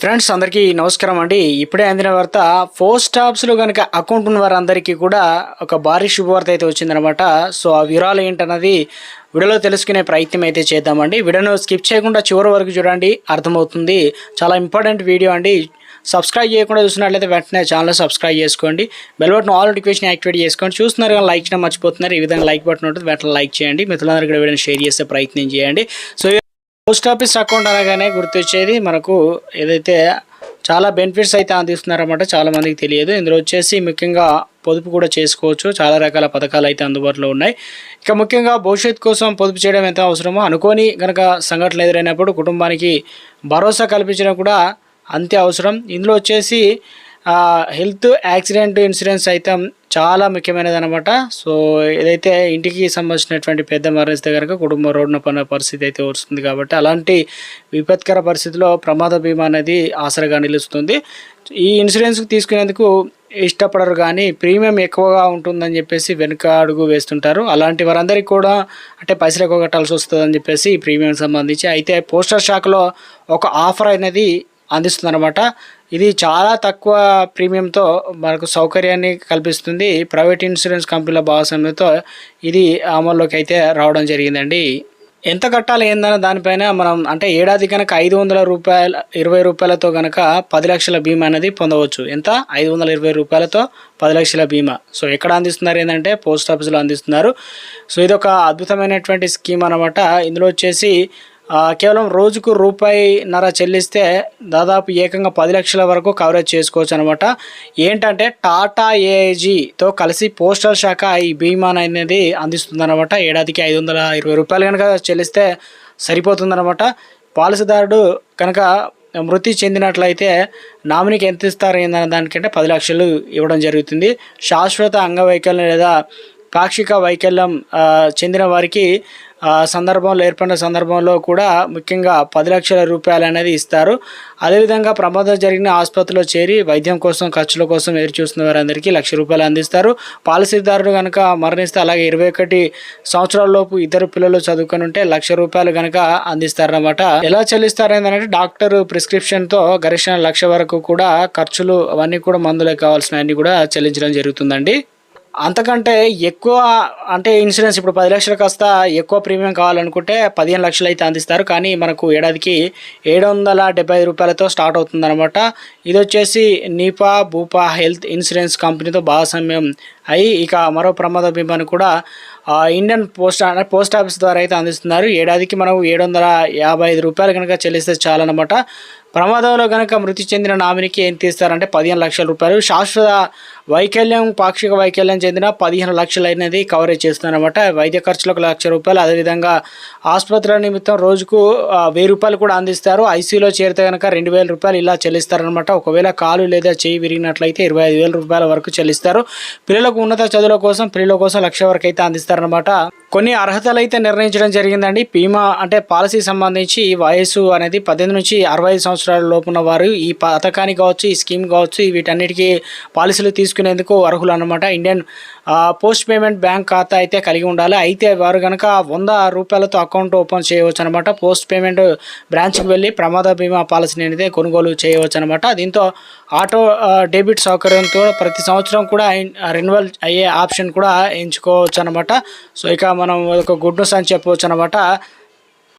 Friends అందరికీ నమస్కారం అండి. ఇప్పుడే అందిన వార్త పోస్ట్ ఆఫీస్లో కనుక అకౌంట్ ఉన్న వారందరికీ కూడా ఒక భారీ శుభవార్త అయితే వచ్చిందనమాట సో ఆ వివరాలు ఏంటన్నది వీడియోలో తెలుసుకునే ప్రయత్నం అయితే చేద్దామండి. వీడియోను స్కిప్ చేయకుండా చివరి వరకు చూడండి. అర్థమవుతుంది. చాలా ఇంపార్టెంట్ వీడియో అండి. సబ్స్క్రైబ్ చేయకుండా చూసినట్లయితే వెంటనే ఛానల్ సబ్స్క్రైబ్ చేసుకోండి. Bell button all notification activate చేసుకోండి. చూస్తున్నారు కానీ లైక్ చేయడం మర్చిపోతున్నారు. ఈ విధంగా లైక్ బటన్ ఉంటుంది. వెంటనే లైక్ చేయండి. మిత్రులందరికీ కూడా వీడియోని షేర్ చేసే ప్రయత్నం చేయండి. సో పోస్ట్ ఆఫీస్ అకౌంట్ అనగానే గుర్తొచ్చేది. మనకు ఏదైతే చాలా బెనిఫిట్స్ అయితే అందిస్తున్నారన్నమాట చాలా మందికి తెలియదు. ఇందులో వచ్చేసి ముఖ్యంగా పొదుపు కూడా చేసుకోవచ్చు. చాలా రకాల పథకాలు అయితే అందుబాటులో ఉన్నాయి. ఇక ముఖ్యంగా భవిష్యత్తు కోసం పొదుపు చేయడం ఎంత అవసరమో అనుకోని కనుక సంఘటనలు ఎదురైనప్పుడు కుటుంబానికి భరోసా కల్పించడం కూడా అంతే అవసరం. ఇందులో వచ్చేసి హెల్త్ యాక్సిడెంట్ ఇన్సూరెన్స్ అయితే చాలా ముఖ్యమైనది అనమాట సో ఏదైతే ఇంటికి సంబంధించినటువంటి పెద్ద మరణిస్తే కనుక కుటుంబ రోడ్డున పన్న పరిస్థితి అయితే వస్తుంది కాబట్టి అలాంటి విపత్కర పరిస్థితిలో ప్రమాద బీమా అనేది ఆసరగా నిలుస్తుంది. ఈ ఇన్సూరెన్స్ తీసుకునేందుకు ఇష్టపడరు కానీ ప్రీమియం ఎక్కువగా ఉంటుందని చెప్పేసి వెనుక అడుగు వేస్తుంటారు. అలాంటి వారందరికీ కూడా అంటే పైసలు ఎక్కువ కట్టాల్సి వస్తుందని చెప్పేసి ఈ ప్రీమియం సంబంధించి అయితే పోస్టర్ శాఖలో ఒక ఆఫర్ అనేది అందిస్తుందన్నమాట. ఇది చాలా తక్కువ ప్రీమియంతో మనకు సౌకర్యాన్ని కల్పిస్తుంది. ప్రైవేట్ ఇన్సూరెన్స్ కంపెనీల భాగస్వామ్యంతో ఇది అమల్లోకి అయితే రావడం జరిగిందండి. ఎంత కట్టాలి ఏందనే దానిపైన మనం అంటే ఏడాది కనుక ఐదు వందల రూపాయల ఇరవై రూపాయలతో కనుక పది లక్షల బీమా అనేది పొందవచ్చు. ఎంత? ఐదు వందల ఇరవై రూపాయలతో పది లక్షల బీమా. సో ఎక్కడ అందిస్తున్నారు ఏంటంటే పోస్ట్ ఆఫీస్లో అందిస్తున్నారు. సో ఇది ఒక అద్భుతమైనటువంటి స్కీమ్ అనమాట ఇందులో వచ్చేసి కేవలం రోజుకు రూపాయి నర చెల్లిస్తే దాదాపు ఏకంగా పది లక్షల వరకు కవరేజ్ చేసుకోవచ్చు అనమాట ఏంటంటే టాటా ఏఐజీతో కలిసి పోస్టల్ శాఖ ఈ బీమా అనేది అందిస్తుందన్నమాట. ఏడాదికి ఐదు వందల ఇరవై రూపాయలు కనుక చెల్లిస్తే సరిపోతుందన్నమాట. పాలసీదారుడు కనుక మృతి చెందినట్లయితే నామినీకి ఎంత ఇస్తారు ఏందన్న దానికంటే పది లక్షలు ఇవ్వడం జరుగుతుంది. శాశ్వత అంగవైకల్యం లేదా పాక్షిక వైకల్యం చెందిన వారికి సందర్భంలో ఏర్పడిన సందర్భంలో కూడా ముఖ్యంగా పది లక్షల రూపాయలు అనేది ఇస్తారు. అదేవిధంగా ప్రమాదం జరిగిన ఆసుపత్రిలో చేరి వైద్యం కోసం ఖర్చుల కోసం ఎదురు చూస్తున్న వారందరికీ లక్ష రూపాయలు అందిస్తారు. పాలసీదారుడు కనుక మరణిస్తే అలాగే ఇరవై ఒకటి సంవత్సరాలలోపు ఇద్దరు పిల్లలు చదువుకొని ఉంటే లక్ష రూపాయలు కనుక అందిస్తారన్నమాట. ఎలా చెల్లిస్తారు ఏంటంటే డాక్టర్ ప్రిస్క్రిప్షన్తో గరిష్ట లక్ష వరకు కూడా ఖర్చులు అవన్నీ కూడా మందులకు కావాల్సినవన్నీ కూడా చెల్లించడం జరుగుతుందండి. అంతకంటే ఎక్కువ అంటే ఇన్సూరెన్స్ ఇప్పుడు పది లక్షలకు కాస్త ఎక్కువ ప్రీమియం కావాలనుకుంటే పదిహేను లక్షలు అయితే అందిస్తారు. కానీ మనకు ఏడాదికి ఏడు వందల డెబ్బై రూపాయలతో స్టార్ట్ అవుతుందన్నమాట. ఇది వచ్చేసి నీపా భూపా హెల్త్ ఇన్సూరెన్స్ కంపెనీతో భాగస్వామ్యం అయి ఇక మరో ప్రమాద బీమాను కూడా ఇండియన్ పోస్ట్ అంటే పోస్ట్ ఆఫీస్ ద్వారా అయితే అందిస్తున్నారు. ఏడాదికి మనం ఏడు వందల యాభై ఐదు రూపాయలు కనుక చెల్లిస్తే చాలన్నమాట. ప్రమాదంలో కనుక మృతి చెందిన నామినీకి ఏం తీస్తారంటే పదిహేను లక్షల రూపాయలు. శాశ్వత వైకల్యం పాక్షిక వైకల్యం చెందిన పదిహేను లక్షలు అనేది కవరేజ్ చేస్తున్నారన్నమాట. వైద్య ఖర్చులకు లక్ష రూపాయలు. అదేవిధంగా ఆసుపత్రుల నిమిత్తం రోజుకు వెయ్యి రూపాయలు కూడా అందిస్తారు. ఐసీలో చేరితే కనుక రెండు వేల రూపాయలు ఇలా చెల్లిస్తారనమాట ఒకవేళ కాలు లేదా చేయి విరిగినట్లయితే ఇరవై ఐదు వేల రూపాయల వరకు చెల్లిస్తారు. పిల్లలకు ఉన్నత చదువుల కోసం పిల్లల కోసం లక్ష వరకు అయితే అందిస్తారనమాట కొన్ని అర్హతలు అయితే నిర్ణయించడం జరిగిందండి. బీమా అంటే పాలసీ సంబంధించి ఈ వయసు అనేది పద్దెనిమిది నుంచి అరవై ఐదు సంవత్సరాల లోపున్న వారు ఈ పథకానికి కావచ్చు ఈ స్కీమ్ కావచ్చు వీటన్నిటికీ పాలసీలు తీసుకునేందుకు అర్హులు అనమాట ఇండియన్ పోస్ట్ పేమెంట్ బ్యాంక్ ఖాతా అయితే కలిగి ఉండాలి. అయితే వారు కనుక వంద రూపాయలతో అకౌంట్ ఓపెన్ చేయవచ్చు అనమాట పోస్ట్ పేమెంట్ బ్రాంచ్కి వెళ్ళి ప్రమాద బీమా పాలసీని అయితే కొనుగోలు చేయవచ్చు అనమాట దీంతో ఆటో డెబిట్ సౌకర్యంతో ప్రతి సంవత్సరం కూడా రెన్యువల్ అయ్యే ఆప్షన్ కూడా ఎంచుకోవచ్చు అనమాట సో ఇక మనం ఒక గుడ్ న్యూస్ అని చెప్పవచ్చు అనమాట